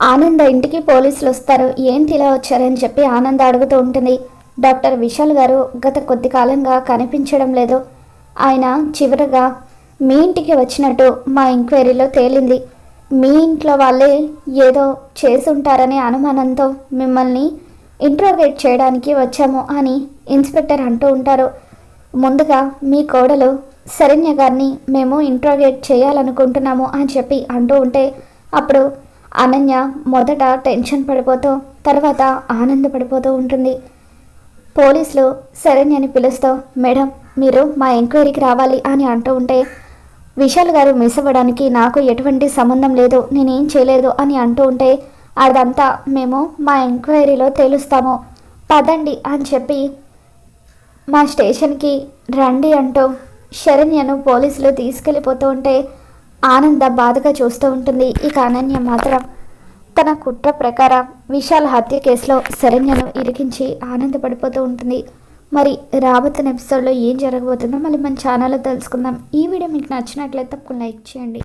ఆనంద ఇంటికి పోలీసులు వస్తారు. ఏంటి ఇలా వచ్చారని చెప్పి ఆనంద అడుగుతూ ఉంటుంది. డాక్టర్ విశాల్ గారు గత కొద్ది కాలంగా కనిపించడం లేదు. ఆయన చివరగా మీ ఇంటికి వచ్చినట్టు మా ఎంక్వైరీలో తేలింది. మీ ఇంట్లో వాళ్ళే ఏదో చేసుంటారనే అనుమానంతో మిమ్మల్ని ఇంట్రోగేట్ చేయడానికి వచ్చాము అని ఇన్స్పెక్టర్ అంటూ ఉంటారు. ముందుగా మీ కోడలు శరణ్య గారిని మేము ఇంట్రోగేట్ చేయాలనుకుంటున్నాము అని చెప్పి అంటూ ఉంటే అప్పుడు అనన్య మొదట టెన్షన్ పడిపోతూ తర్వాత ఆనందపడిపోతూ ఉంటుంది. పోలీసులు శరణ్యని పిలుస్తూ మేడం మీరు మా ఎంక్వైరీకి రావాలి అని అంటూ ఉంటే విశాల్ గారు మిస్ అవ్వడానికి నాకు ఎటువంటి సంబంధం లేదు నేనేం చేయలేదు అని అంటూ ఉంటే అదంతా మేము మా ఎంక్వైరీలో తేలుస్తాము. పదండి అని చెప్పి మా స్టేషన్కి రండి అంటూ శరణ్యను పోలీసులు తీసుకెళ్ళిపోతూ ఉంటే ఆనంద బాధగా చూస్తూ ఉంటుంది. ఇక అనన్య మాత్రం తన కుట్ర ప్రకారం విశాల్ హత్య కేసులో శరణ్యను ఇరికించి ఆనందపడిపోతూ ఉంటుంది. మరి రాబోతున్న ఎపిసోడ్లో ఏం జరగబోతుందో మళ్ళీ మన ఛానల్లో తెలుసుకుందాం. ఈ వీడియో మీకు నచ్చినట్లయితే తప్పకుండా లైక్ చేయండి.